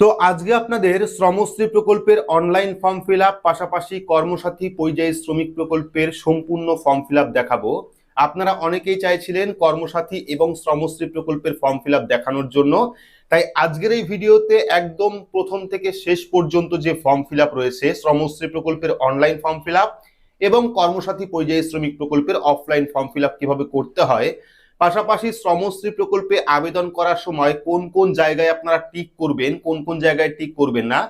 তো আজকে আপনাদের শ্রমশ্রী প্রকল্পের অনলাইন ফর্ম ফিল পাশাপাশি কর্মসাথী পরিযায়ী শ্রমিক প্রকল্পের সম্পূর্ণ ফর্ম ফিল দেখাবো। আপনারা অনেকেই চাইছিলেন কর্মসাথী এবং শ্রমশ্রী প্রকল্পের ফর্ম ফিল দেখানোর জন্য। তাই আজকের এই ভিডিওতে একদম প্রথম থেকে শেষ পর্যন্ত যে ফর্ম ফিল রয়েছে, শ্রমশ্রী প্রকল্পের অনলাইন ফর্ম ফিল এবং কর্মসাথী পরিযায়ী শ্রমিক প্রকল্পের অফলাইন ফর্ম ফিল কীভাবে করতে হয় পাশাপাশি শ্রমশ্রী প্রকল্পে আবেদন করার সময় কোন কোন জায়গায় আপনারা টিক করবেন, কোন কোন জায়গায় টিক করবেন না,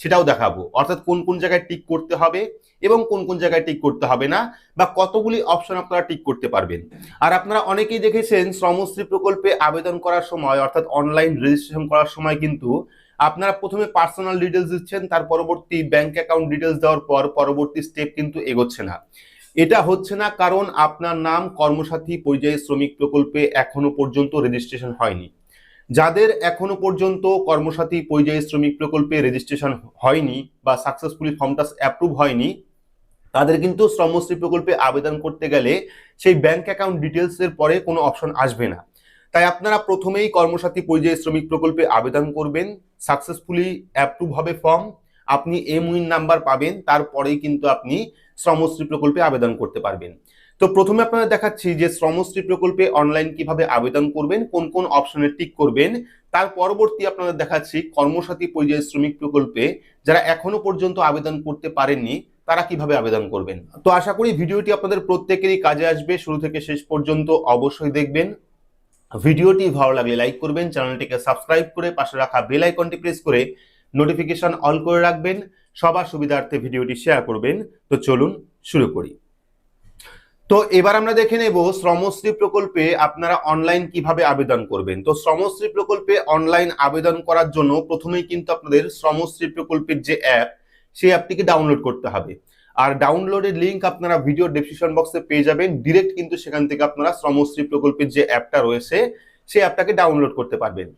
সেটাও দেখাবো। অর্থাৎ কোন কোন জায়গায় টিক করতে হবে এবং কোন কোন জায়গায় টিক করতে হবে না বা কতগুলি অপশন আপনারা টিক করতে পারবেন। আর আপনারা অনেকেই দেখেছেন শ্রমশ্রী প্রকল্পে আবেদন করার সময়, অর্থাৎ অনলাইন রেজিস্ট্রেশন করার সময় কিন্তু আপনারা প্রথমে পার্সোনাল ডিটেলস দিচ্ছেন, তার পরবর্তী ব্যাংক অ্যাকাউন্ট ডিটেলস দেওয়ার পর পরবর্তী স্টেপ কিন্তু এগোচ্ছে না। এটা হচ্ছে না, কারণ আপনার নাম কর্মসাথী পরিযায়ী শ্রমিক প্রকল্পে এখনও পর্যন্ত রেজিস্ট্রেশন হয়নি। যাদের এখনও পর্যন্ত কর্মসাথী পরিযায়ী শ্রমিক প্রকল্পে রেজিস্ট্রেশন হয়নি বা সাকসেসফুলি ফর্মটা অ্যাপ্রুভ হয়নি, তাদের কিন্তু শ্রমশ্রী প্রকল্পে আবেদন করতে গেলে সেই ব্যাংক অ্যাকাউন্ট ডিটেলস এর পরে কোনো অপশন আসবে না। তাই আপনারা প্রথমেই কর্মসাথী পরিযায়ী শ্রমিক প্রকল্পে আবেদন করবেন সাকসেসফুলি অ্যাপ্রুভ হবে ফর্ম আপনি এম উইন নাম্বার পাবেন, তারপরেই কিন্তু আপনি শ্রমশ্রী প্রকল্পে আবেদন করতে পারবেন। তো প্রথমে আপনারা দেখাচ্ছি যে শ্রমশ্রী প্রকল্পে অনলাইন কীভাবে আবেদন করবেন, কোন কোন অপশনে টিক করবেন। তার পরবর্তী আপনাদের দেখাচ্ছি কর্মসাথী পরিযায়ী শ্রমিক প্রকল্পে যারা এখনও পর্যন্ত আবেদন করতে পারেননি, তারা কীভাবে আবেদন করবেন। তো আশা করি ভিডিওটি আপনাদের প্রত্যেকেরই কাজে আসবে। শুরু থেকে শেষ পর্যন্ত অবশ্যই দেখবেন। ভিডিওটি ভালো লাগলে লাইক করবেন, চ্যানেলটিকে সাবস্ক্রাইব করে পাশে রাখা বেল আইকনটি প্রেস করে নোটিফিকেশন অল করে রাখবেন, সবার সুবিধার্থে ভিডিওটি শেয়ার করবেন। তো চলুন শুরু করি। তো এবার আমরা দেখে নেব শ্রমশ্রী প্রকল্পে আপনারা অনলাইন কীভাবে আবেদন করবেন। তো শ্রমশ্রী প্রকল্পে অনলাইন আবেদন করার জন্য প্রথমেই কিন্তু আপনাদের শ্রমশ্রী প্রকল্পের যে অ্যাপ সেই অ্যাপটিকে ডাউনলোড করতে হবে। আর ডাউনলোডের লিঙ্ক আপনারা ভিডিও ডেসক্রিপশন বক্সে পেয়ে যাবেন। ডিরেক্ট কিন্তু সেখান থেকে আপনারা শ্রমশ্রী প্রকল্পের যে অ্যাপটা রয়েছে, সেই অ্যাপটাকে ডাউনলোড করতে পারবেন।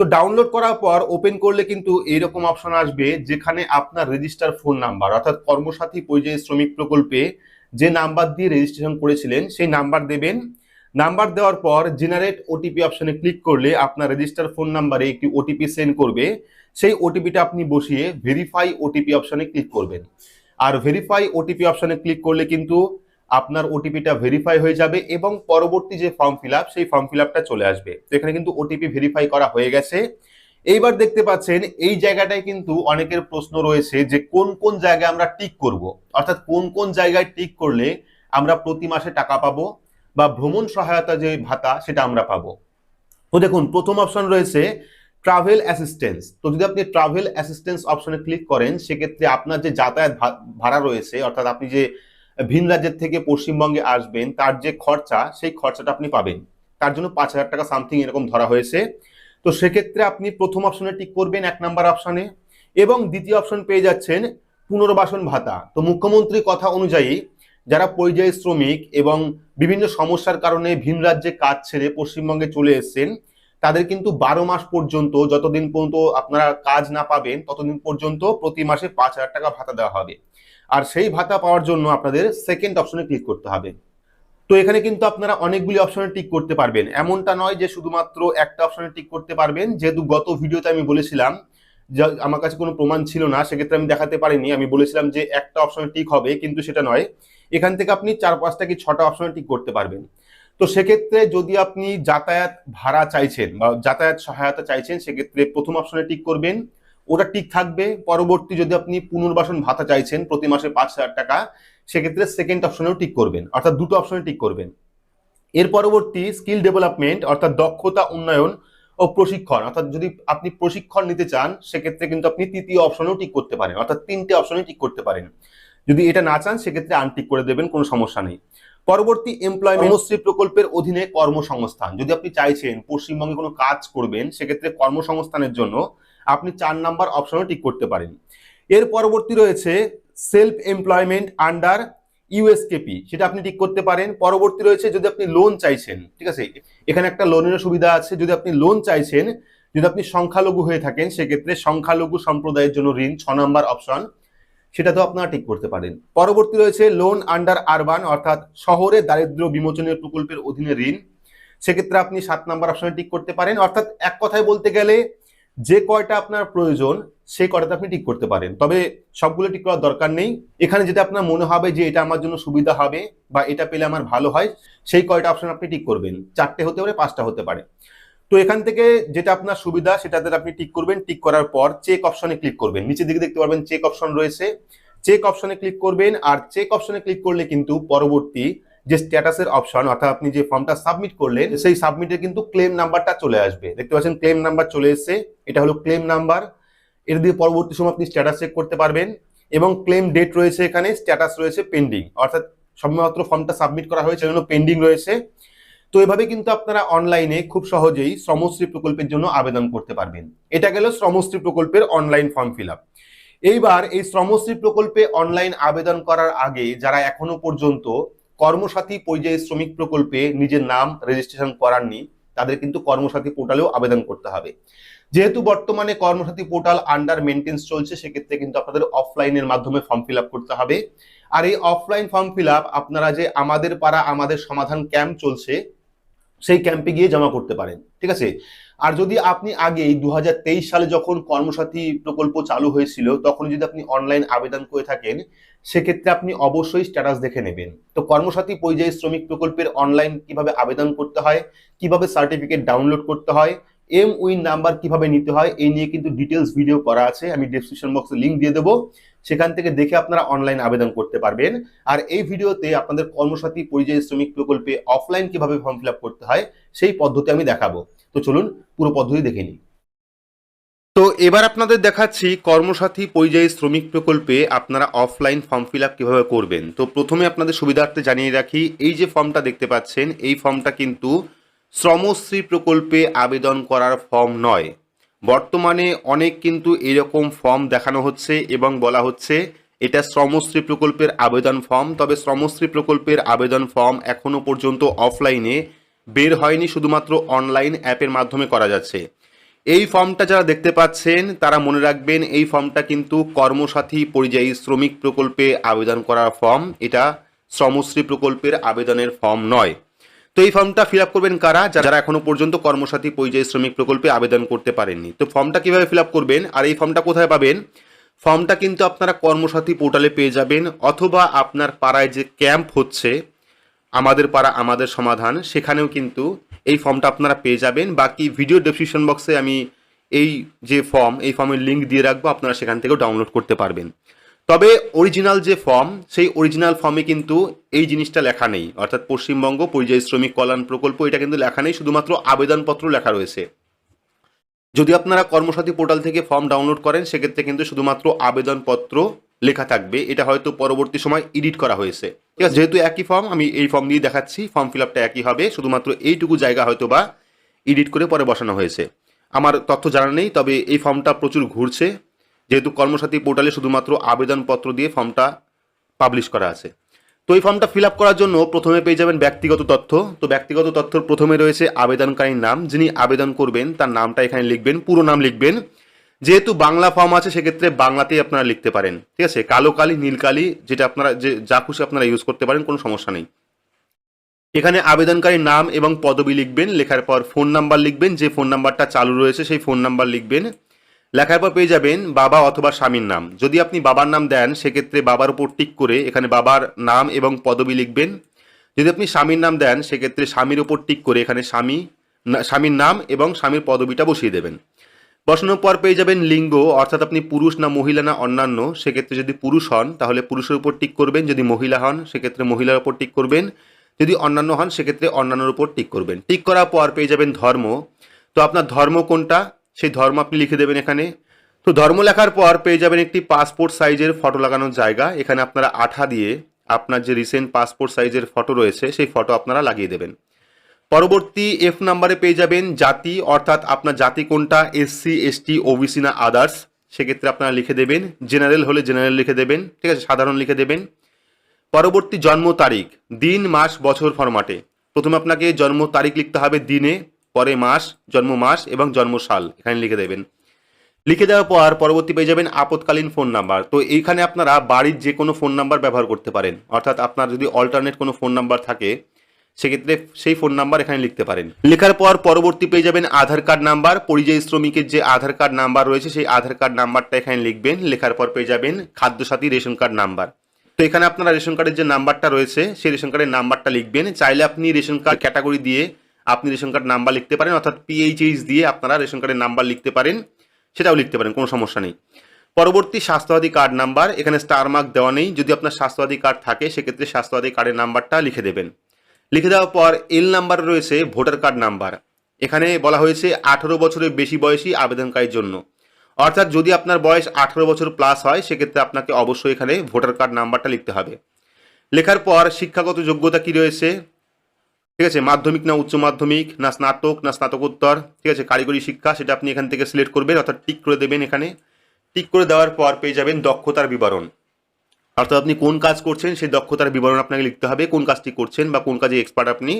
তো ডাউনলোড করার পর ওপেন করলে কিন্তু এইরকম অপশন আসবে যেখানে আপনার রেজিস্টার ফোন নাম্বার অর্থাৎ কর্মসাথী পরিযায়ী শ্রমিক প্রকল্পে যে নাম্বার দিয়ে রেজিস্ট্রেশন করেছিলেন সেই নাম্বার দেবেন। নাম্বার দেওয়ার পর জেনারেট ওটিপি অপশনে ক্লিক করলে আপনার রেজিস্টার ফোন নাম্বারে একটি ওটিপি সেন্ড করবে। সেই ওটিপিটা আপনি বসিয়ে ভেরিফাই ওটিপি অপশনে ক্লিক করবেন। আর ভেরিফাই ওটিপি অপশনে ক্লিক করলে কিন্তু আপনার ওটিপিটা ভেরিফাই হয়ে যাবে এবং পরবর্তী যে ফর্ম ফিল সেই ফর্ম ফিল চলে আসবে। তো এখানে কিন্তু ওটিপি ভেরিফাই করা হয়ে গেছে। এইবার দেখতে পাচ্ছেন, এই জায়গাটায় কিন্তু অনেকের প্রশ্ন রয়েছে যে কোন কোন জায়গায় আমরা টিক করব? অর্থাৎ কোন কোন জায়গায় টিক করলে আমরা প্রতি মাসে টাকা পাবো বা ভ্রমণ সহায়তা যে ভাতা, সেটা আমরা পাবো। তো দেখুন, প্রথম অপশন রয়েছে ট্রাভেল অ্যাসিস্ট্যান্স তো যদি আপনি ট্রাভেল অ্যাসিস্ট্যান্স অপশনে ক্লিক করেন, সেক্ষেত্রে আপনার যে যাতায়াত ভাড়া রয়েছে, অর্থাৎ আপনি যে ভিন রাজ্যের থেকে পশ্চিমবঙ্গে আসবেন, তার যে খরচা, সেই খরচাটা আপনি পাবেন। তার জন্য পাঁচ হাজার টাকা সামথিং এরকম ধরা হয়েছে। তো সেক্ষেত্রে আপনি প্রথম অপশনে টিক করবেন এক নাম্বার অপশনে এবং দ্বিতীয় অপশন পেয়ে যাচ্ছেন পুনর্বাসন ভাতা। তো মুখ্যমন্ত্রীর কথা অনুযায়ী যারা পরিযায়ী শ্রমিক এবং বিভিন্ন সমস্যার কারণে ভিন রাজ্যে কাজ ছেড়ে পশ্চিমবঙ্গে চলে এসেছেন তাদের কিন্তু বারো মাস পর্যন্ত যতদিন পর্যন্ত আপনারা কাজ না পাবেন, ততদিন পর্যন্ত প্রতি মাসে পাঁচ হাজার টাকা ভাতা দেওয়া হবে। আর সেই ভাতা পাওয়ার জন্য আপনাদের সেকেন্ড অপশনে ক্লিক করতে হবে। তো এখানে কিন্তু আপনারা অনেকগুলি অপশনে টিক করতে পারবেন। এমনটা নয় যে শুধুমাত্র একটা অপশনে টিক করতে পারবেন। যেহেতু গত ভিডিওতে আমি বলেছিলাম, যে আমার কাছে কোনো প্রমাণ ছিল না, সেক্ষেত্রে আমি দেখাতে পারিনি। আমি বলেছিলাম যে একটা অপশনে টিক হবে, কিন্তু সেটা নয়। এখান থেকে আপনি চার পাঁচটা কি ছটা অপশনে টিক করতে পারবেন। তো সেক্ষেত্রে যদি আপনি যাতায়াত ভাড়া চাইছেন বা যাতায়াত সহায়তা চাইছেন, সেক্ষেত্রে প্রথম অপশনে টিক করবেন। ওটা টিক থাকবে। পরবর্তী যদি আপনি পুনর্বাসন ভাতা চাইছেন প্রতি মাসে পাঁচ হাজার টাকা, সেক্ষেত্রে সেকেন্ড অপশনেও টিক করবেন। অর্থাৎ দুটো অপশনে টিক করবেন। এর পরবর্তী স্কিল ডেভেলপমেন্ট অর্থাৎ দক্ষতা উন্নয়ন ও প্রশিক্ষণ। অর্থাৎ যদি আপনি প্রশিক্ষণ নিতে চান, সেক্ষেত্রে কিন্তু আপনি তৃতীয় অপশনেও টিক করতে পারেন। অর্থাৎ তিনটে অপশনে টিক করতে পারেন। যদি এটা না চান, সেক্ষেত্রে আনটিক করে দেবেন, কোনো সমস্যা নেই। পরবর্তী এমপ্লয়মেন্ট কর্মশ্রী প্রকল্পের অধীনে কর্মসংস্থান। যদি আপনি চাইছেন পশ্চিমবঙ্গে কোনো কাজ করবেন সেক্ষেত্রে কর্মসংস্থানের জন্য আপনি চার নাম্বার অপশনও টিক করতে পারেন। এর পরবর্তী রয়েছে সেলফ এমপ্লয়মেন্ট আন্ডার ইউএসকেপি সেটা আপনি ঠিক করতে পারেন। পরবর্তী রয়েছে যদি আপনি লোন চাইছেন ঠিক আছে? এখানে একটা লোনের সুবিধা আছে। যদি আপনি লোন চাইছেন যদি আপনি সংখ্যালঘু হয়ে থাকেন সেক্ষেত্রে সংখ্যালঘু সম্প্রদায়ের জন্য ঋণ ছ নম্বর অপশন সেটাতেও আপনারা ঠিক করতে পারেন। পরবর্তী রয়েছে লোন আন্ডার আরবান অর্থাৎ শহরে দারিদ্র বিমোচনের প্রকল্পের অধীনে ঋণ। সেক্ষেত্রে আপনি সাত নাম্বার অপশনে টিক করতে পারেন। অর্থাৎ এক কথায় বলতে গেলে, যে কয়টা আপনার প্রয়োজন, সেই কয়টাতে আপনি ঠিক করতে পারেন। তবে সবগুলো ঠিক করার দরকার নেই। এখানে যেটা আপনার মনে হবে যে, এটা আমার জন্য সুবিধা হবে বা এটা পেলে আমার ভালো হয়, সেই কয়টা অপশন আপনি ঠিক করবেন। চারটে হতে পারে, পাঁচটা হতে পারে। তো এখান থেকে যেটা আপনার সুবিধা সেটাতে আপনি টিক করবেন টিক করার পর চেক অপশনে ক্লিক করবেন। নিচের দিকে দেখতে পারবেন চেক অপশন রয়েছে। চেক অপশনে ক্লিক করবেন আর চেক অপশনে ক্লিক করলে কিন্তু পরবর্তী যে স্ট্যাটাসের অপশন অর্থাৎ আপনি যে ফর্মটা সাবমিট করলেন, সেই সাবমিটে কিন্তু ক্লেম নাম্বারটা চলে আসবে। দেখতে পাচ্ছেন ক্লেম নাম্বার চলে এসেছে। এটা হলো ক্লেম নাম্বার এর দিয়ে পরবর্তী সময় আপনি স্ট্যাটাস চেক করতে পারবেন এবং ক্লেম ডেট রয়েছে এখানে স্ট্যাটাস রয়েছে পেন্ডিং অর্থাৎ সবেমাত্র ফর্মটা সাবমিট করা হয়েছে জন্য পেন্ডিং রয়েছে। তো এভাবে কিন্তু আপনারা অনলাইনে খুব সহজেই শ্রমশ্রী প্রকল্পের জন্য আবেদন করতে পারবেন। এটা গেল শ্রমশ্রী প্রকল্পের অনলাইন ফর্ম ফিল আপ এইবার এই শ্রমশ্রী প্রকল্পে অনলাইন আবেদন করার আগে যারা এখনও পর্যন্ত কর্মসাথী পর্যায়ে শ্রমিক প্রকল্পে নিজের নাম রেজিস্ট্রেশন করাননি, তাদের কিন্তু কর্মসাথী পোর্টালেও আবেদন করতে হবে। যেহেতু বর্তমানে কর্মসাথী পোর্টাল আন্ডার মেনটেন্স চলছে, সেক্ষেত্রে কিন্তু আপনাদের অফলাইনের মাধ্যমে ফর্ম ফিল করতে হবে। আর এই অফলাইন ফর্ম ফিল আপ আপনারা যে আমাদের পাড়া, আমাদের সমাধান ক্যাম্প চলছে সেই ক্যাম্পে গিয়ে জমা করতে পারেন, ঠিক আছে? আর যদি আপনি আগে দু হাজার তেইশ সালে যখন কর্মসাথী প্রকল্প চালু হয়েছিল, তখন যদি আপনি অনলাইন আবেদন করে থাকেন, সেক্ষেত্রে আপনি অবশ্যই স্ট্যাটাস দেখে নেবেন। তো কর্মসাথী পর্যায়ী শ্রমিক প্রকল্পের অনলাইন কীভাবে আবেদন করতে হয়, কীভাবে সার্টিফিকেট ডাউনলোড করতে হয় এম উইন নাম্বার কীভাবে নিতে হয়, এই নিয়ে কিন্তু ডিটেলস ভিডিও করা আছে, আমি ডেসক্রিপশন বক্সে লিঙ্ক দিয়ে দেবো। সেখান থেকে দেখে আপনারা অনলাইন আবেদন করতে পারবেন। আর এই ভিডিওতে আপনাদের কর্মসাথী পরিযায়ী শ্রমিক প্রকল্পে অফলাইন কীভাবে ফর্ম ফিল করতে হয়, সেই পদ্ধতি আমি দেখাবো। তো চলুন পুরো পদ্ধতি দেখে নিই। তো এবার আপনাদের দেখাচ্ছি কর্মসাথী পরিযায়ী শ্রমিক প্রকল্পে আপনারা অফলাইন ফর্ম ফিল কীভাবে করবেন। তো প্রথমে আপনাদের সুবিধার্থে জানিয়ে রাখি, এই যে ফর্মটা দেখতে পাচ্ছেন, এই ফর্মটা কিন্তু শ্রমশ্রী প্রকল্পে আবেদন করার ফর্ম নয়। বর্তমানে অনেক কিন্তু এরকম ফর্ম দেখানো হচ্ছে এবং বলা হচ্ছে এটা শ্রমশ্রী প্রকল্পের আবেদন ফর্ম তবে শ্রমশ্রী প্রকল্পের আবেদন ফর্ম এখনও পর্যন্ত অফলাইনে বের হয়নি, শুধুমাত্র অনলাইন অ্যাপের মাধ্যমে করা যাচ্ছে। এই ফর্মটা যারা দেখতে পাচ্ছেন, তারা মনে রাখবেন এই ফর্মটা কিন্তু কর্মসাথী পরিযায়ী শ্রমিক প্রকল্পে আবেদন করার ফর্ম এটা শ্রমশ্রী প্রকল্পের আবেদনের ফর্ম নয়। তো এই ফর্মটা ফিল আপ করবেন কারা? যারা এখনও পর্যন্ত কর্মসাথী পরিযায়ী শ্রমিক প্রকল্পে আবেদন করতে পারেননি। তো ফর্মটা কীভাবে ফিল আপ করবেন আর এই ফর্মটা কোথায় পাবেন? ফর্মটা কিন্তু আপনারা কর্মসাথী পোর্টালে পেয়ে যাবেন, অথবা আপনার পাড়ায় যে ক্যাম্প হচ্ছে, আমাদের পাড়া, আমাদের সমাধান, সেখানেও কিন্তু এই ফর্মটা আপনারা পেয়ে যাবেন। বাকি ভিডিও ডেসক্রিপশন বক্সে আমি এই যে ফর্ম, এই ফর্মের লিঙ্ক দিয়ে রাখব, আপনারা সেখান থেকেও ডাউনলোড করতে পারবেন। তবে অরিজিনাল যে ফর্ম সেই অরিজিনাল ফর্মে কিন্তু এই জিনিসটা লেখা নেই। অর্থাৎ পশ্চিমবঙ্গ পরিযায়ী শ্রমিক কল্যাণ প্রকল্প, এটা কিন্তু লেখা নেই, শুধুমাত্র আবেদনপত্র লেখা রয়েছে। যদি আপনারা কর্মসাথী পোর্টাল থেকে ফর্ম ডাউনলোড করেন, সেক্ষেত্রে কিন্তু শুধুমাত্র আবেদনপত্র লেখা থাকবে। এটা হয়তো পরবর্তী সময় এডিট করা হয়েছে। ঠিক আছে, যেহেতু একই ফর্ম আমি এই ফর্ম দিয়ে দেখাচ্ছি ফর্ম ফিল আপটা একই হবে, শুধুমাত্র এইটুকু জায়গা হয়তো বা এডিট করে পরে বসানো হয়েছে। আমার তথ্য জানা নেই, তবে এই ফর্মটা প্রচুর ঘুরছে। যেহেতু কর্মসাথী পোর্টালে শুধুমাত্র আবেদনপত্র দিয়ে ফর্মটা পাবলিশ করা আছে। তো এই ফর্মটা ফিল করার জন্য প্রথমে পেয়ে যাবেন ব্যক্তিগত তথ্য। তো ব্যক্তিগত তথ্যর প্রথমে রয়েছে আবেদনকারীর নাম, যিনি আবেদন করবেন, তার নামটা এখানে লিখবেন, পুরো নাম লিখবেন। যেহেতু বাংলা ফর্ম আছে, সেক্ষেত্রে বাংলাতেই আপনারা লিখতে পারেন, ঠিক আছে? কালো কালি, নীল কালি, যেটা আপনারা, যে, যা খুশি আপনারা ইউজ করতে পারেন, কোনো সমস্যা নেই। এখানে আবেদনকারীর নাম এবং পদবি লিখবেন, লেখার পর ফোন নাম্বার লিখবেন, যে ফোন নাম্বারটা চালু রয়েছে, সেই ফোন নাম্বার লিখবেন। লেখার পর পেয়ে যাবেন বাবা অথবা স্বামীর নাম। যদি আপনি বাবার নাম দেন, সেক্ষেত্রে বাবার উপর টিক করে এখানে বাবার নাম এবং পদবি লিখবেন। যদি আপনি স্বামীর নাম দেন, সেক্ষেত্রে স্বামীর উপর টিক করে এখানে স্বামী স্বামীর নাম এবং স্বামীর পদবিটা বসিয়ে দেবেন। বসানোর পর পেয়ে যাবেন লিঙ্গ, অর্থাৎ আপনি পুরুষ না মহিলা না অন্যান্য, সেক্ষেত্রে যদি পুরুষ হন, তাহলে পুরুষের উপর টিক করবেন। যদি মহিলা হন, সেক্ষেত্রে মহিলার উপর টিক করবেন। যদি অন্যান্য হন, সেক্ষেত্রে অন্যান্যর উপর টিক করবেন। টিক করার পর পেয়ে যাবেন ধর্ম। তো আপনার ধর্ম কোনটা? সেই ধর্ম আপনি লিখে দেবেন এখানে। তো ধর্ম লেখার পর পেয়ে যাবেন একটি পাসপোর্ট সাইজের ফটো লাগানোর জায়গা। এখানে আপনারা আঠা দিয়ে আপনার যে রিসেন্ট পাসপোর্ট সাইজের ফটো রয়েছে, সেই ফটো আপনারা লাগিয়ে দেবেন। পরবর্তী এফ নাম্বারে পেয়ে যাবেন জাতি, অর্থাৎ আপনার জাতি কোনটা এসসি এসটি ওবিসি না আদার্স সেক্ষেত্রে আপনারা লিখে দেবেন। জেনারেল হলে জেনারেল লিখে দেবেন, ঠিক আছে? সাধারণ লিখে দেবেন। পরবর্তী জন্ম তারিখ, দিন, মাস, বছর ফরম্যাটে প্রথমে আপনাকে জন্ম তারিখ লিখতে হবে দিনে। পরে মাস, জন্ম মাস এবং জন্ম সাল। এখানে লিখে দেবেন। লিখে দেওয়ার পর পরবর্তী পেয়ে যাবেন আপতকালীন ফোন নাম্বার তো এইখানে আপনারা বাড়ির যে কোনো ফোন নাম্বার ব্যবহার করতে পারেন। অর্থাৎ আপনার যদি অল্টারনেট কোনো ফোন নাম্বার থাকে, সেক্ষেত্রে সেই ফোন নাম্বার এখানে লিখতে পারেন। লেখার পর পরবর্তী পেয়ে যাবেন আধার কার্ড নাম্বার পরিযায়ী শ্রমিকের যে আধার কার্ড নাম্বার রয়েছে, সেই আধার কার্ড নাম্বারটা এখানে লিখবেন। লেখার পর পেয়ে যাবেন খাদ্যসাথী রেশন কার্ড নাম্বার তো এখানে আপনারা রেশন কার্ডের যে নাম্বারটা রয়েছে, সেই রেশন কার্ডের নাম্বারটা লিখবেন। চাইলে আপনি রেশন কার্ড ক্যাটাগরি দিয়ে আপনি রেশন কার্ড নাম্বার লিখতে পারেন, অর্থাৎ পিএইচএইচ দিয়ে আপনারা রেশন কার্ডের নাম্বার লিখতে পারেন, সেটাও লিখতে পারেন, কোনো সমস্যা নেই। পরবর্তী স্বাস্থ্যসাথী কার্ড নাম্বার, এখানে স্টার মার্ক দেওয়া নেই, যদি আপনার স্বাস্থ্যসাথী কার্ড থাকে, সেক্ষেত্রে স্বাস্থ্যসাথী কার্ডের নাম্বারটা লিখে দেবেন। লিখে দেওয়ার পর এল নাম্বার রয়েছে ভোটার কার্ড নাম্বার। এখানে বলা হয়েছে আঠেরো বছরের বেশি বয়সী আবেদনকারীর জন্য। অর্থাৎ যদি আপনার বয়স আঠেরো বছর প্লাস হয়, সেক্ষেত্রে আপনাকে অবশ্যই এখানে ভোটার কার্ড নাম্বারটা লিখতে হবে। লেখার পর শিক্ষাগত যোগ্যতা কি রয়েছে? ঠিক আছে? মাধ্যমিক না উচ্চ মাধ্যমিক, না স্নাতক, না স্নাতকোত্তর, ঠিক আছে? কারিগরি শিক্ষা, সেটা আপনি এখান থেকে সিলেক্ট করবেন, অর্থাৎ টিক করে দেবেন এখানে। টিক করে দেওয়ার পর পেয়ে যাবেন দক্ষতার বিবরণ। অর্থাৎ আপনি কোন কাজ করছেন, সেই দক্ষতার বিবরণ আপনাকে লিখতে হবে, কোন কাজটি করছেন বা কোন কাজে এক্সপার্ট আপনি,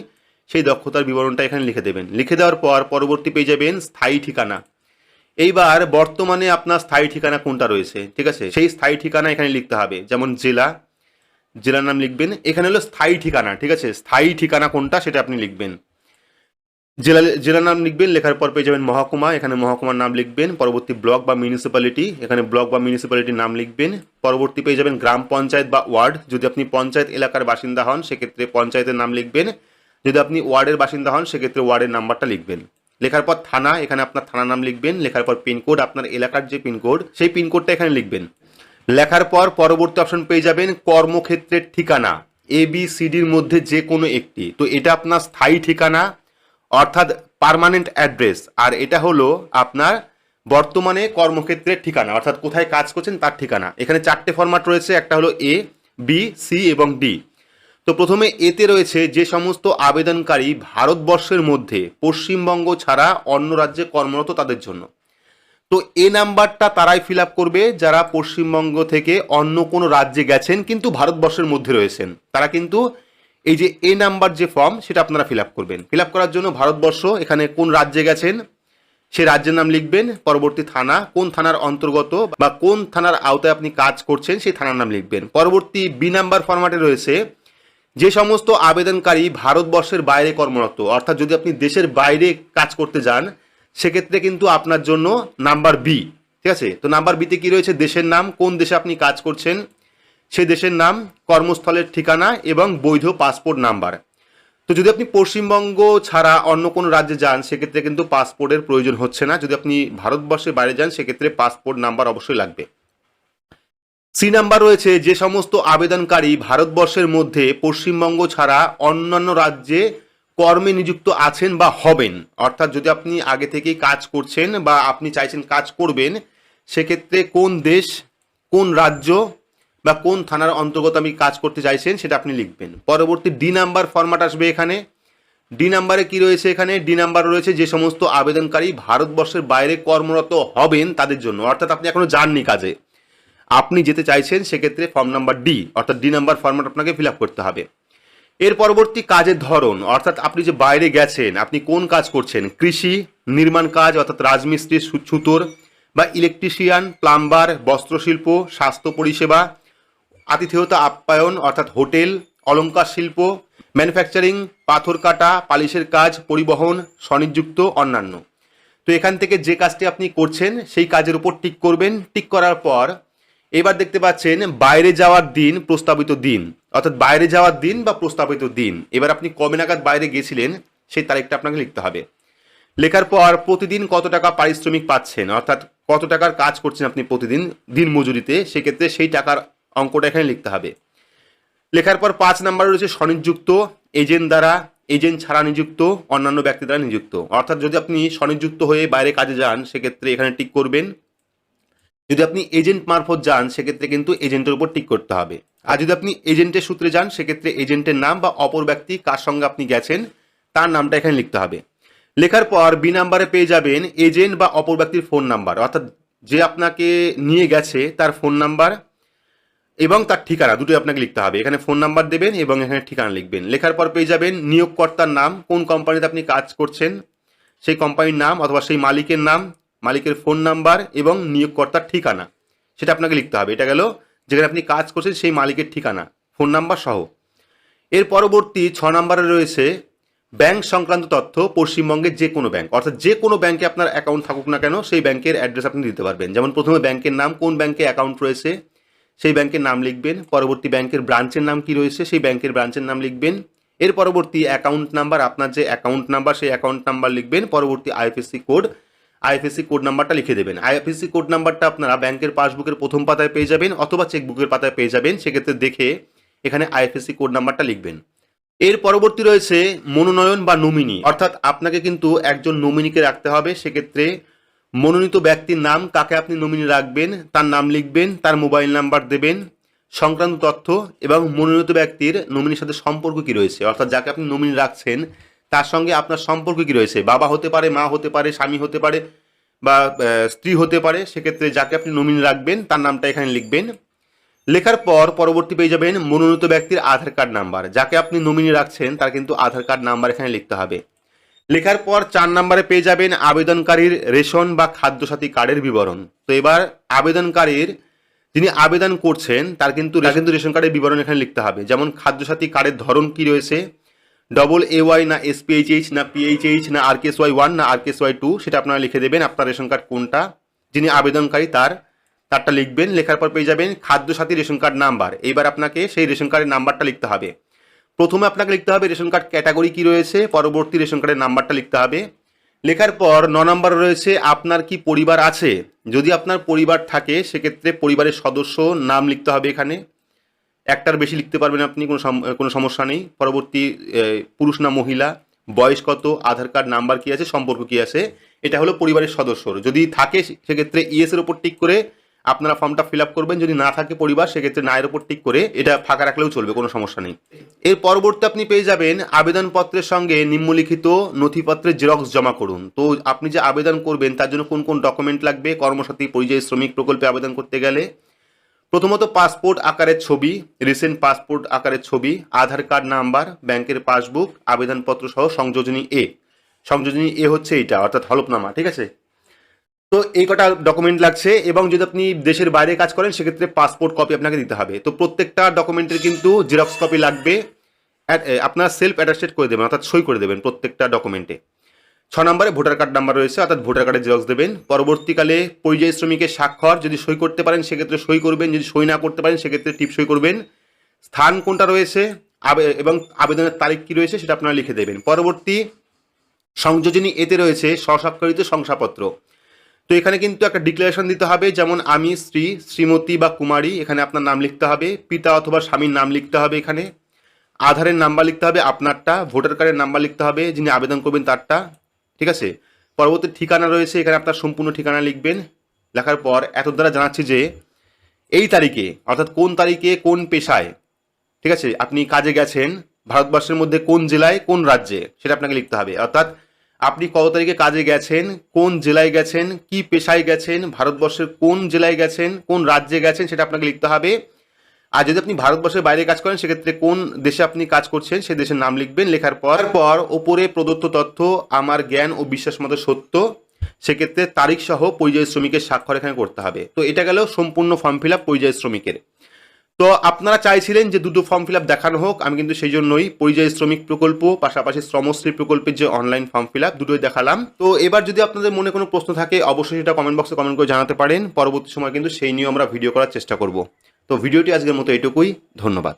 সেই দক্ষতার বিবরণটা এখানে লিখে দেবেন। লিখে দেওয়ার পর পরবর্তী পেয়ে যাবেন স্থায়ী ঠিকানা। এইবার বর্তমানে আপনার স্থায়ী ঠিকানা কোনটা রয়েছে? ঠিক আছে? সেই স্থায়ী ঠিকানা এখানে লিখতে হবে, যেমন জেলা জেলার নাম লিখবেন। এখানে হলো স্থায়ী ঠিকানা, ঠিক আছে? স্থায়ী ঠিকানা কোনটা সেটা আপনি লিখবেন। জেলা, জেলার নাম লিখবেন, লেখার পর পেয়ে যাবেন মহকুমা। এখানে মহকুমার নাম লিখবেন, পরবর্তী ব্লক বা মিউনিসিপ্যালিটি এখানে ব্লক বা মিউনিসিপ্যালিটির নাম লিখবেন। পরবর্তী পেয়ে যাবেন গ্রাম পঞ্চায়েত বা ওয়ার্ড। যদি আপনি পঞ্চায়েত এলাকার বাসিন্দা হন, সেক্ষেত্রে পঞ্চায়েতের নাম লিখবেন। যদি আপনি ওয়ার্ডের বাসিন্দা হন, সেক্ষেত্রে ওয়ার্ডের নাম্বারটা লিখবেন। লেখার পর থানা, এখানে আপনার থানা নাম লিখবেন। লেখার পর পিনকোড, আপনার এলাকার যে পিনকোড, সেই পিনকোডটা এখানে লিখবেন। লেখার পর পরবর্তী অপশন পেয়ে যাবেন কর্মক্ষেত্রের ঠিকানা এ বি সিডির মধ্যে যে কোনো একটি। তো এটা আপনার স্থায়ী ঠিকানা, অর্থাৎ পার্মানেন্ট অ্যাড্রেস আর এটা হলো আপনার বর্তমানে কর্মক্ষেত্রের ঠিকানা, অর্থাৎ কোথায় কাজ করছেন তার ঠিকানা। এখানে চারটে ফরম্যাট রয়েছে, একটা হলো এ বি সি এবং ডি তো প্রথমে এতে রয়েছে যে সমস্ত আবেদনকারী ভারতবর্ষের মধ্যে পশ্চিমবঙ্গ ছাড়া অন্য রাজ্যে কর্মরত তাদের জন্য। তো এ নাম্বারটা তারাই ফিল করবে যারা পশ্চিমবঙ্গ থেকে অন্য কোনো রাজ্যে গেছেন, কিন্তু ভারতবর্ষের মধ্যে রয়েছেন। তারা কিন্তু এই যে এ নাম্বার যে ফর্ম, সেটা আপনারা ফিল করবেন। ফিল করার জন্য ভারতবর্ষ এখানে কোন রাজ্যে গেছেন, সে রাজ্যের নাম লিখবেন, পরবর্তী থানা, কোন থানার অন্তর্গত বা কোন থানার আওতায় আপনি কাজ করছেন, সেই থানার নাম লিখবেন। পরবর্তী বি নাম্বার ফরম্যাটে রয়েছে, যে সমস্ত আবেদনকারী ভারতবর্ষের বাইরে কর্মরত, অর্থাৎ যদি আপনি দেশের বাইরে কাজ করতে যান সেক্ষেত্রে কিন্তু আপনার জন্য নাম্বার বি ঠিক আছে? তো নাম্বার বিতে কি রয়েছে? দেশের নাম, কোন দেশে আপনি কাজ করছেন? সে দেশের নাম, কর্মস্থলের ঠিকানা এবং বৈধ পাসপোর্ট নাম্বার। তো যদি আপনি পশ্চিমবঙ্গ ছাড়া অন্য কোনো রাজ্যে যান, সেক্ষেত্রে কিন্তু পাসপোর্টের প্রয়োজন হচ্ছে না। যদি আপনি ভারতবর্ষের বাইরে যান, সেক্ষেত্রে পাসপোর্ট নাম্বার অবশ্যই লাগবে। সি নাম্বার রয়েছে, যে সমস্ত আবেদনকারী ভারতবর্ষের মধ্যে পশ্চিমবঙ্গ ছাড়া অন্যান্য রাজ্যে কর্মে নিযুক্ত আছেন বা হবেন, অর্থাৎ যদি আপনি আগে থেকেই কাজ করছেন বা আপনি চাইছেন কাজ করবেন, সেক্ষেত্রে কোন দেশ, কোন রাজ্য বা কোন থানার অন্তর্গত আপনি কাজ করতে চাইছেন সেটা আপনি লিখবেন। পরবর্তী ডি নাম্বার ফরম্যাট আসবে এখানে। ডি নাম্বারে কি রয়েছে এখানে? ডি নাম্বার রয়েছে যে সমস্ত আবেদনকারী ভারতবর্ষের বাইরে কর্মরত হবেন তাদের জন্য, অর্থাৎ আপনি এখনও যাননি কাজে। আপনি যেতে চাইছেন, সেক্ষেত্রে ফর্ম নাম্বার ডি অর্থাৎ ডি নাম্বার ফর্ম্যাট আপনাকে ফিল করতে হবে। এর পরবর্তী কাজের ধরন, অর্থাৎ আপনি যে বাইরে গেছেন, আপনি কোন কাজ করছেন? কৃষি, নির্মাণ কাজ, অর্থাৎ রাজমিস্ত্রি ছুতোর বা ইলেকট্রিশিয়ান প্লাম্বার বস্ত্রশিল্প, স্বাস্থ্য পরিষেবা, আতিথেয়তা আপ্যায়ন, অর্থাৎ হোটেল অলঙ্কার শিল্প, ম্যানুফ্যাকচারিং, পাথর কাটা, পালিশের কাজ, পরিবহন, স্বনিযুক্ত, অন্যান্য। তো এখান থেকে যে কাজটি আপনি করছেন, সেই কাজের উপর টিক করবেন। টিক করার পর এবার দেখতে পাচ্ছেন বাইরে যাওয়ার দিন, প্রস্তাবিত দিন। অর্থাৎ বাইরে যাওয়ার দিন বা প্রস্তাবিত দিন। এবার আপনি কবে নাগাদ বাইরে গেছিলেন, সেই তারিখটা আপনাকে লিখতে হবে। লেখার পর প্রতিদিন কত টাকা পারিশ্রমিক পাচ্ছেন? অর্থাৎ কত টাকার কাজ করছেন আপনি প্রতিদিন দিন মজুরিতে? সেক্ষেত্রে সেই টাকার অঙ্কটা এখানে লিখতে হবে। লেখার পর পাঁচ নাম্বার রয়েছে স্বনিযুক্ত, এজেন্ট দ্বারা, এজেন্ট ছাড়া নিযুক্ত, অন্যান্য ব্যক্তি দ্বারা নিযুক্ত। অর্থাৎ যদি আপনি স্বনিযুক্ত হয়ে বাইরে কাজে যান, সেক্ষেত্রে এখানে টিক করবেন। যদি আপনি এজেন্ট মারফত যান, সেক্ষেত্রে কিন্তু এজেন্টের উপর টিক করতে হবে। আর যদি আপনি এজেন্টের সূত্রে যান, সেক্ষেত্রে এজেন্টের নাম বা অপর ব্যক্তি কার সঙ্গে আপনি গেছেন, তার নামটা এখানে লিখতে হবে। লেখার পর বি নাম্বারে পেয়ে যাবেন এজেন্ট বা অপর ব্যক্তির ফোন নাম্বার অর্থাৎ যে আপনাকে নিয়ে গেছে তার ফোন নাম্বার এবং তার ঠিকানা, দুটোই আপনাকে লিখতে হবে। এখানে ফোন নাম্বার দেবেন এবং এখানে ঠিকানা লিখবেন। লেখার পর পেয়ে যাবেন নিয়োগকর্তার নাম, কোন কোম্পানিতে আপনি কাজ করছেন, সেই কোম্পানির নাম অথবা সেই মালিকের নাম মালিকের ফোন নাম্বার এবং নিয়োগকর্তার ঠিকানা। সেটা আপনাকে লিখতে হবে। এটা গেল যেখানে আপনি কাজ করছেন সেই মালিকের ঠিকানা ফোন নাম্বার সহ। এর পরবর্তী ছ নম্বরে রয়েছে ব্যাংক সংক্রান্ত তথ্য, পশ্চিমবঙ্গের যে কোনো ব্যাংক অর্থাৎ যে কোনো ব্যাংকে আপনার অ্যাকাউন্ট থাকুক না কেন, সেই ব্যাংকের অ্যাড্রেস আপনি দিতে পারবেন। যেমন প্রথমে ব্যাংকের নাম, কোন ব্যাংকে অ্যাকাউন্ট রয়েছে, সেই ব্যাংকের নাম লিখবেন। পরবর্তী ব্যাংকের ব্রাঞ্চের নাম কি রয়েছে, সেই ব্যাংকের ব্রাঞ্চের নাম লিখবেন। এর পরবর্তী অ্যাকাউন্ট নাম্বার আপনার যে অ্যাকাউন্ট নাম্বার সেই অ্যাকাউন্ট নাম্বার লিখবেন। পরবর্তী আইএফএসসি কোড আইএফএসসি কোড নাম্বারটা লিখে দেবেন। আইএফএসসি কোড নাম্বারটা আপনারা ব্যাংকের পাসবুকের প্রথম পাতায় পেয়ে যাবেন অথবা চেকবুকের পাতায় পেয়ে যাবেন। সেক্ষেত্রে দেখে এখানে আইএফএসসি কোড নাম্বারটা লিখবেন। এর পরবর্তী রয়েছে মনোনয়ন বা নমিনি। অর্থাৎ আপনাকে কিন্তু একজন নমিনিকে রাখতে হবে। সেক্ষেত্রে মনোনীত ব্যক্তির নাম, কাকে আপনি নমিনি রাখবেন, তার নাম লিখবেন, তার মোবাইল নাম্বার দেবেন, সংক্রান্ত তথ্য এবং মনোনীত ব্যক্তির নমিনির সাথে সম্পর্ক কি রয়েছে। অর্থাৎ যাকে আপনি নমিনি রাখছেন তার সঙ্গে আপনার সম্পর্ক কি রয়েছে? বাবা হতে পারে, মা হতে পারে, স্বামী হতে পারে বা স্ত্রী হতে পারে, সেক্ষেত্রে যাকে আপনি নমিনি রাখবেন, তার নামটা এখানে লিখবেন। লেখার পর পরবর্তী পেয়ে যাবেন মনোনীত ব্যক্তির আধার কার্ড নাম্বার। যাকে আপনি নমিনি রাখছেন, তার কিন্তু আধার কার্ড নাম্বার এখানে লিখতে হবে। লেখার পর চার নম্বরে পেয়ে যাবেন আবেদনকারীর রেশন বা খাদ্যসাথী কার্ডের বিবরণ। তো এবার আবেদনকারীর যিনি আবেদন করছেন, তার কিন্তু কিন্তু রেশন কার্ডের বিবরণ এখানে লিখতে হবে। যেমন খাদ্যসাথী কার্ডের ধরন কি রয়েছে ডবল এ ওয়াই না এসপিএইচএইচ না পিএইচএইচ না আর কেস ওয়াই ওয়ান না আর কেস ওয়াই টু সেটা আপনারা লিখে দেবেন আপনার রেশন কার্ড কোনটা, যিনি আবেদনকারী তার, তারটা লিখবেন, লেখার পর পেয়ে যাবেন খাদ্যসাথী রেশন কার্ড নাম্বার। এইবার আপনাকে সেই রেশন কার্ডের নাম্বারটা লিখতে হবে। প্রথমে আপনাকে লিখতে হবে রেশন কার্ড ক্যাটাগরি কি রয়েছে, পরবর্তী রেশন কার্ডের নাম্বারটা লিখতে হবে। লেখার পর ন নম্বর রয়েছে, আপনার কি পরিবার আছে? যদি আপনার পরিবার থাকে, সেক্ষেত্রে পরিবারের সদস্য নাম লিখতে হবে এখানে। একটার বেশি লিখতে পারবেন আপনি, কোনো কোনো সমস্যা নেই। পরবর্তী পুরুষ না মহিলা, বয়স কত, আধার কার্ড, নাম্বার কি আছে, সম্পর্ক কি আছে, এটা হলো পরিবারের সদস্যর। যদি থাকে সেক্ষেত্রে ইএস এর উপর টিক করে আপনারা ফর্মটা ফিল আপ করবেন। যদি না থাকে পরিবার, সেক্ষেত্রে নায়ের ওপর টিক করে এটা ফাঁকা রাখলেও চলবে, কোনো সমস্যা নেই। এর পরবর্তী আপনি পেয়ে যাবেন আবেদনপত্রের সঙ্গে নিম্নলিখিত নথিপত্রের জেরক্স জমা করুন। তো আপনি যে আবেদন করবেন, তার জন্য কোন কোন ডকুমেন্ট লাগবে? কর্মসাথী, পরিযায়ী শ্রমিক প্রকল্পে আবেদন করতে গেলে প্রথমত পাসপোর্ট আকারের ছবি, রিসেন্ট পাসপোর্ট আকারের ছবি, আধার কার্ড নাম্বার, ব্যাংকের পাসবুক, আবেদনপত্র সহ সংযোজনী এ। সংযোজনী এ হচ্ছে এটা অর্থাৎ হলফনামা, ঠিক আছে? তো এই কটা ডকুমেন্ট লাগছে এবং যদি আপনি দেশের বাইরে কাজ করেন, সেক্ষেত্রে পাসপোর্ট কপি আপনাকে দিতে হবে। তো প্রত্যেকটা ডকুমেন্টের কিন্তু জেরক্স কপি লাগবে আপনার সেলফ অ্যাটাস্টেড করে দেবেন, অর্থাৎ সই করে দেবেন প্রত্যেকটা ডকুমেন্টে ছ নম্বরে ভোটার কার্ড নাম্বার রয়েছে, অর্থাৎ ভোটার কার্ডের জেরক্স দেবেন। পরবর্তীকালে পরিযায়ী শ্রমিকের স্বাক্ষর যদি সই করতে পারেন, সেক্ষেত্রে সই করবেন। যদি সই না করতে পারেন, সেক্ষেত্রে টিপ সই করবেন। স্থান কোনটা রয়েছে এবং আবেদনের তারিখ কী রয়েছে, সেটা আপনারা লিখে দেবেন। পরবর্তী সংযোজনী এতে রয়েছে স্বস্বাক্ষরিত শংসাপত্র। তো এখানে কিন্তু একটা ডিক্লারেশন দিতে হবে, যেমন আমি শ্রী শ্রীমতী বা কুমারী, এখানে আপনার নাম লিখতে হবে, পিতা অথবা স্বামীর নাম লিখতে হবে এখানে। আধারের নাম্বার লিখতে হবে আপনারটা, ভোটার কার্ডের নাম্বার লিখতে হবে, যিনি আবেদন করবেন তারটা। ঠিক আছে? পরবর্তী ঠিকানা রয়েছে, এখানে আপনার সম্পূর্ণ ঠিকানা লিখবেন। লেখার পর এত দ্বারা জানাচ্ছি যে, এই তারিখে, অর্থাৎ কোন তারিখে, কোন পেশায়, ঠিক আছে? আপনি কাজে গেছেন, ভারতবর্ষের মধ্যে কোন জেলায়, কোন রাজ্যে, সেটা আপনাকে লিখতে হবে। অর্থাৎ আপনি কত তারিখে কাজে গেছেন, কোন জেলায় গেছেন, কি পেশায় গেছেন, ভারতবর্ষের কোন জেলায় গেছেন, কোন রাজ্যে গেছেন, সেটা আপনাকে লিখতে হবে। আর যদি আপনি ভারতবর্ষের বাইরে কাজ করেন, সেক্ষেত্রে কোন দেশে আপনি কাজ করছেন, সে দেশের নাম লিখবেন। লেখার পর পর ওপরে প্রদত্ত তথ্য আমার জ্ঞান ও বিশ্বাস মতো সত্য। সেক্ষেত্রে তারিখ সহ পরিযায়ী শ্রমিকের স্বাক্ষর এখানে করতে হবে। তো এটা গেল সম্পূর্ণ ফর্ম ফিল আপ পরিযায়ী শ্রমিকের। তো আপনারা চাইছিলেন যে দুটো ফর্ম ফিল আপ দেখানো হোক, আমি কিন্তু সেই জন্যই পরিযায়ী শ্রমিক প্রকল্প, পাশাপাশি শ্রমশ্রী প্রকল্পের যে অনলাইন ফর্ম ফিল আপ দুটোই দেখালাম। তো এবার যদি আপনাদের মনে কোনো প্রশ্ন থাকে, অবশ্যই সেটা কমেন্ট বক্সে কমেন্ট করে জানাতে পারেন। পরবর্তী সময় কিন্তু সেই নিয়ে আমরা ভিডিও করার চেষ্টা করব। তো ভিডিওটি আজকের মতো এটুকুই ধন্যবাদ।